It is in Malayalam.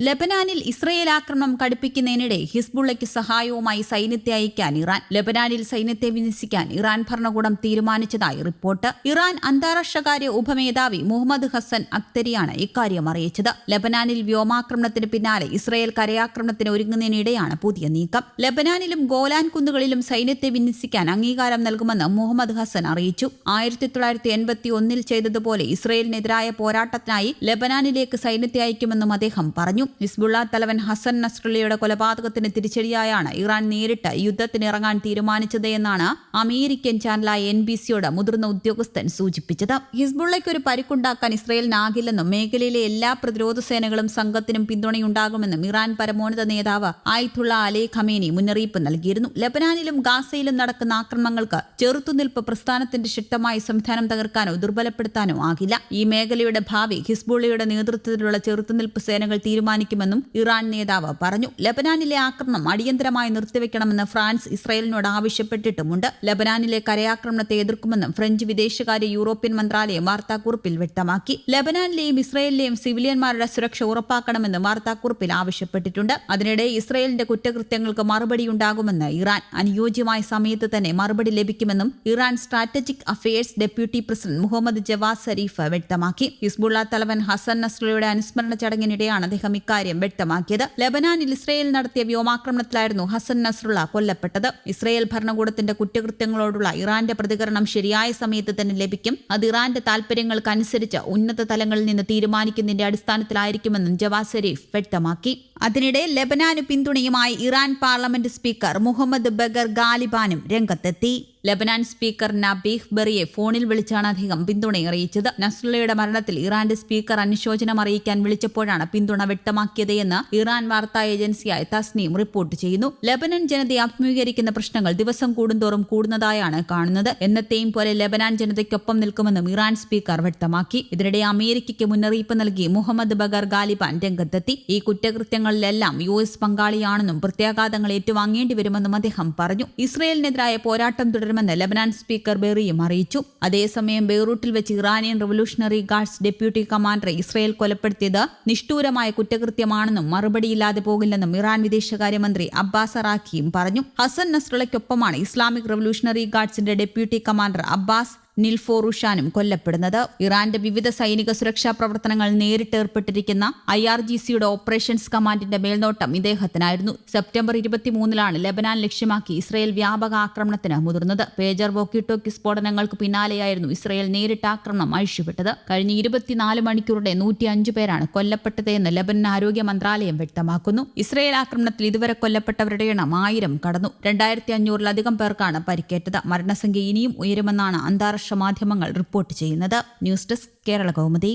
ലബനാനിൽ ഇസ്രയേൽ ആക്രമണം കടുപ്പിക്കുന്നതിനിടെ ഹിസ്ബുള്ളയ്ക്ക് സഹായവുമായി സൈന്യത്തെ അയക്കാൻ ഇറാൻ ലബനാനിൽ സൈന്യത്തെ വിന്യസിക്കാൻ ഇറാൻ ഭരണകൂടം തീരുമാനിച്ചതായി റിപ്പോർട്ട്. ഇറാൻ അന്താരാഷ്ട്രകാര്യ ഉപമേധാവി മുഹമ്മദ് ഹസൻ അക്തരിയാണ് ഇക്കാര്യം അറിയിച്ചത്. ലബനാനിൽ വ്യോമാക്രമണത്തിന് പിന്നാലെ ഇസ്രയേൽ കരയാക്രമണത്തിന് ഒരുങ്ങുന്നതിനിടെയാണ് പുതിയ നീക്കം. ലബനാനിലും ഗോലാൻ കുന്നുകളിലും സൈന്യത്തെ വിന്യസിക്കാൻ അംഗീകാരം നൽകുമെന്ന് മുഹമ്മദ് ഹസൻ അറിയിച്ചു. ആയിരത്തി തൊള്ളായിരത്തി എൺപത്തി ഒന്നിൽ ചെയ്തതുപോലെ ഇസ്രയേലിനെതിരായ പോരാട്ടത്തിനായി ലബനാനിലേക്ക് സൈന്യത്തെ അയക്കുമെന്നും അദ്ദേഹം പറഞ്ഞു. ഹിസ്ബുള്ള തലവൻ ഹസൻ നസ്രുള്ളയുടെ കൊലപാതകത്തിന് തിരിച്ചടിയായാണ് ഇറാൻ നേരിട്ട് യുദ്ധത്തിന് ഇറങ്ങാൻ തീരുമാനിച്ചത് എന്നാണ് അമേരിക്കൻ ചാനലായ എൻ ബി സിയോട് മുതിർന്ന ഉദ്യോഗസ്ഥൻ സൂചിപ്പിച്ചത്. ഹിസ്ബുള്ളയ്ക്ക് ഒരു പരിക്കുണ്ടാക്കാൻ ഇസ്രയേലിനാകില്ലെന്നും മേഖലയിലെ എല്ലാ പ്രതിരോധ സേനകളും സംഘത്തിനും പിന്തുണയുണ്ടാകുമെന്നും ഇറാൻ പരമോന്നത നേതാവ് ആയിത്തുള്ള അലി ഖമേനി മുന്നറിയിപ്പ് നൽകിയിരുന്നു. ലബനാനിലും ഗാസയിലും നടക്കുന്ന ആക്രമണങ്ങൾക്ക് ചെറുത്തുനിൽപ്പ് പ്രസ്ഥാനത്തിന്റെ ശക്തമായ സംവിധാനം തകർക്കാനോ ദുർബലപ്പെടുത്താനോ ആകില്ല. ഈ മേഖലയുടെ ഭാവി ഹിസ്ബുള്ളയുടെ നേതൃത്വത്തിലുള്ള ചെറുത്തുനിൽപ്പ് സേനകൾ തീരുമാനിക്കുമെന്നും ഇറാൻ നേതാവ് പറഞ്ഞു. ലബനാനിലെ ആക്രമണം അടിയന്തരമായി നിർത്തിവെക്കണമെന്ന് ഫ്രാൻസ് ഇസ്രായേലിനോട് ആവശ്യപ്പെട്ടിട്ടുമുണ്ട്. ലബനാനിലെ കരയാക്രമണത്തെ എതിർക്കുമെന്നും ഫ്രഞ്ച് വിദേശകാര്യ യൂറോപ്യൻ മന്ത്രാലയം വാർത്താക്കുറിപ്പിൽ വ്യക്തമാക്കി. ലബനാനിലെയും ഇസ്രയേലിലെയും സിവിലിയന്മാരുടെ സുരക്ഷ ഉറപ്പാക്കണമെന്നും വാർത്താക്കുറിപ്പിൽ ആവശ്യപ്പെട്ടിട്ടുണ്ട്. അതിനിടെ ഇസ്രായേലിന്റെ കുറ്റകൃത്യങ്ങൾക്ക് മറുപടിയുണ്ടാകുമെന്ന് ഇറാൻ അനുയോജ്യമായ സമയത്ത് തന്നെ മറുപടി ലഭിക്കുമെന്നും Iran strategic affairs deputy president Mohammad Javad Zarif വ്യക്തമാക്കി. ഹിസ്ബുള്ള തലവൻ ഹസൻ നസ്രയുടെ അനുസ്മരണ ചടങ്ങിനിടെയാണ് അദ്ദേഹം ഇക്കാര്യം വ്യക്തമാക്കിയത്. ലബനാനിൽ ഇസ്രയേൽ നടത്തിയ വ്യോമാക്രമണത്തിലായിരുന്നു ഹസൻ നസ്രുള്ള കൊല്ലപ്പെട്ടത്. ഇസ്രയേൽ ഭരണകൂടത്തിന്റെ കുറ്റകൃത്യങ്ങളോടുള്ള ഇറാന്റെ പ്രതികരണം ശരിയായ സമയത്ത് തന്നെ ലഭിക്കും. അത് ഇറാന്റെ താൽപര്യങ്ങൾക്കനുസരിച്ച് ഉന്നത തലങ്ങളിൽ നിന്ന് തീരുമാനിക്കുന്നതിന്റെ അടിസ്ഥാനത്തിലായിരിക്കുമെന്നും ജവാസ് ഷെരീഫ് വ്യക്തമാക്കി. അതിനിടെ ലബനാന് പിന്തുണയുമായി Iran parliament speaker Mohammad Bagher ഗാലിബാനും രംഗത്തെത്തി. ലബനാൻ സ്പീക്കർ നബീഹ് ബെറിയെ ഫോണിൽ വിളിച്ചാണ് അദ്ദേഹം പിന്തുണ അറിയിച്ചത്. നസ്രുള്ളയുടെ മരണത്തിൽ ഇറാന്റെ സ്പീക്കർ അനുശോചനം അറിയിക്കാൻ വിളിച്ചപ്പോഴാണ് പിന്തുണ വ്യക്തമാക്കിയത് എന്ന് ഇറാൻ വാർത്താ ഏജൻസിയായ തസ്നീം റിപ്പോർട്ട് ചെയ്യുന്നു. ലബനൻ ജനതയെ അഭിമുഖീകരിക്കുന്ന പ്രശ്നങ്ങൾ ദിവസം കൂടുന്തോറും കൂടുന്നതായാണ് കാണുന്നത്. എന്നത്തെയും പോലെ ലബനാൻ ജനതയ്ക്കൊപ്പം നിൽക്കുമെന്നും ഇറാൻ സ്പീക്കർ വ്യക്തമാക്കി. ഇതിനിടെ അമേരിക്കയ്ക്ക് മുന്നറിയിപ്പ് നൽകി മുഹമ്മദ് ബഗർ ഗാലിബാൻ രംഗത്തെത്തി. ഈ കുറ്റകൃത്യങ്ങളിലെല്ലാം യു എസ് പങ്കാളിയാണെന്നും പ്രത്യാഘാതങ്ങൾ ഏറ്റുവാങ്ങേണ്ടി വരുമെന്നും അദ്ദേഹം പറഞ്ഞു. ഇസ്രയേലിനെതിരായ പോരാട്ടം തുടരുമെന്ന് ലബനാൻ സ്പീക്കർ ബെറിയും അറിയിച്ചു. അതേസമയം ബെയ്റൂട്ടിൽ വെച്ച് Iranian revolutionary guards deputy commander Israel കൊലപ്പെടുത്തിയത് നിഷ്ഠൂരമായ കുറ്റകൃത്യമാണെന്നും മറുപടിയില്ലാതെ പോകില്ലെന്നും ഇറാൻ വിദേശകാര്യമന്ത്രി അബ്ബാസ് അറാഖിയും പറഞ്ഞു. ഹസൻ നസ്രളയ്ക്കൊപ്പമാണ് ഇസ്ലാമിക് റവല്യൂഷണറി ഗാർഡ്സിന്റെ ഡെപ്യൂട്ടി കമാൻഡർ അബ്ബാസ് നിൽഫോറുഷാനും കൊല്ലപ്പെടുന്നത്. ഇറാന്റെ വിവിധ സൈനിക സുരക്ഷാ പ്രവർത്തനങ്ങൾ നേരിട്ട് ഏർപ്പെട്ടിരിക്കുന്ന ഐ ആർ ജി സിയുടെ ഓപ്പറേഷൻസ് കമാൻഡിന്റെ മേൽനോട്ടം ഇദ്ദേഹത്തിനായിരുന്നു. സെപ്റ്റംബർ ഇരുപത്തിമൂന്നിലാണ് ലബനാൻ ലക്ഷ്യമാക്കി ഇസ്രയേൽ വ്യാപക ആക്രമണത്തിന് മുതിർന്നത്. പേജർ വോക്കിട്ടോക്കി സ്ഫോടനങ്ങൾക്ക് പിന്നാലെയായിരുന്നു ഇസ്രയേൽ നേരിട്ട് ആക്രമണം അഴിച്ചുവിട്ടത്. കഴിഞ്ഞ ഇരുപത്തിനാല് മണിക്കൂറുടെ നൂറ്റി അഞ്ചു പേരാണ് കൊല്ലപ്പെട്ടതെന്ന് ലബനൻ ആരോഗ്യ മന്ത്രാലയം വ്യക്തമാക്കുന്നു. ഇസ്രയേൽ ആക്രമണത്തിൽ ഇതുവരെ കൊല്ലപ്പെട്ടവരുടെ എണ്ണം ആയിരം കടന്നു. രണ്ടായിരത്തി അഞ്ഞൂറിലധികം പേർക്കാണ് പരിക്കേറ്റത്. മരണസംഖ്യ ഇനിയും ഉയരുമെന്നാണ് അന്താരാഷ്ട്ര മാധ്യമങ്ങൾ റിപ്പോർട്ട് ചെയ്യുന്നത്. News desk Kerala Kaumudi.